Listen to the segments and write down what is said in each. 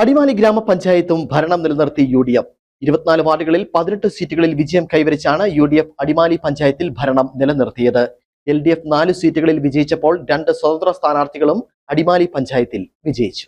അടിമാലി ഗ്രാമപഞ്ചായത്തും ഭരണം നിലനിർത്തി U D F ഇരുപത്തിനാല് വാർഡുകളിൽ പതിനെട്ട് സീറ്റുകളിൽ വിജയം കൈവരിച്ചാണ് യു ഡി എഫ് അടിമാലി പഞ്ചായത്തിൽ ഭരണം നിലനിർത്തിയത്. എൽ ഡി എഫ് നാല് സീറ്റുകളിൽ വിജയിച്ചപ്പോൾ രണ്ട് സ്വതന്ത്ര സ്ഥാനാർത്ഥികളും അടിമാലി പഞ്ചായത്തിൽ വിജയിച്ചു.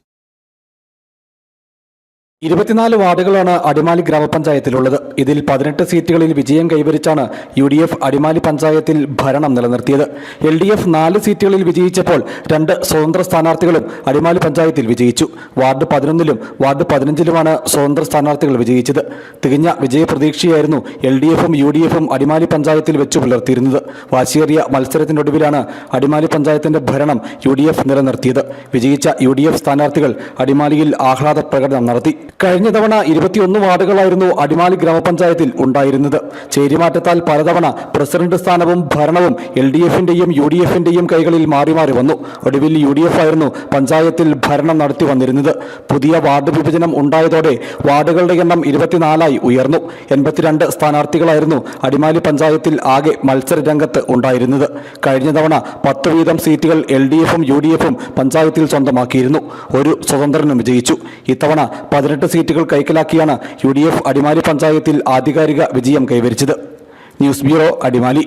ഇരുപത്തിനാല് വാർഡുകളാണ് അടിമാലി ഗ്രാമപഞ്ചായത്തിലുള്ളത്. ഇതിൽ പതിനെട്ട് സീറ്റുകളിൽ വിജയം കൈവരിച്ചാണ് യു ഡി എഫ് അടിമാലി പഞ്ചായത്തിൽ ഭരണം നിലനിർത്തിയത്. എൽ ഡി എഫ് നാല് സീറ്റുകളിൽ വിജയിച്ചപ്പോൾ രണ്ട് സ്വതന്ത്ര സ്ഥാനാർത്ഥികളും അടിമാലി പഞ്ചായത്തിൽ വിജയിച്ചു. വാർഡ് പതിനൊന്നിലും വാർഡ് പതിനഞ്ചിലുമാണ് സ്വതന്ത്ര സ്ഥാനാർത്ഥികൾ വിജയിച്ചത്. തികഞ്ഞ വിജയപ്രതീക്ഷയായിരുന്നു എൽ ഡി എഫും യു ഡി എഫും അടിമാലി പഞ്ചായത്തിൽ വെച്ചു പുലർത്തിയിരുന്നത്. വാശിയേറിയ മത്സരത്തിനൊടുവിലാണ് അടിമാലി പഞ്ചായത്തിന്റെ ഭരണം യു ഡി എഫ് നിലനിർത്തിയത്. വിജയിച്ച യു ഡി എഫ് സ്ഥാനാർത്ഥികൾ അടിമാലിയിൽ ആഹ്ലാദ പ്രകടനം നടത്തി. കഴിഞ്ഞ തവണ ഇരുപത്തിയൊന്ന് വാർഡുകളായിരുന്നു അടിമാലി ഗ്രാമപഞ്ചായത്തിൽ ഉണ്ടായിരുന്നത്. ചേരിമാറ്റത്താൽ പലതവണ പ്രസിഡന്റ് സ്ഥാനവും ഭരണവും എൽ ഡി എഫിന്റെയും യു ഡി എഫിന്റെയും കൈകളിൽ മാറി മാറി വന്നു. ഒടുവിൽ യു ഡി എഫ് ആയിരുന്നു പഞ്ചായത്തിൽ ഭരണം നടത്തി വന്നിരുന്നത്. പുതിയ വാർഡ് വിഭജനം ഉണ്ടായതോടെ വാർഡുകളുടെ എണ്ണം ഇരുപത്തിനാലായി ഉയർന്നു. എൺപത്തിരണ്ട് സ്ഥാനാർത്ഥികളായിരുന്നു അടിമാലി പഞ്ചായത്തിൽ ആകെ മത്സര രംഗത്ത് ഉണ്ടായിരുന്നത്. കഴിഞ്ഞ തവണ പത്ത് വീതം സീറ്റുകൾ എൽ ഡി എഫും യു ഡി എഫും പഞ്ചായത്തിൽ സ്വന്തമാക്കിയിരുന്നു. ഒരു സ്വതന്ത്രനും വിജയിച്ചു. ഇത്തവണ പതിനെട്ട് സീറ്റുകൾ കൈക്കലാക്കിയാണ് യു അടിമാലി പഞ്ചായത്തിൽ ആധികാരിക വിജയം കൈവരിച്ചത്. News bureau Adimali.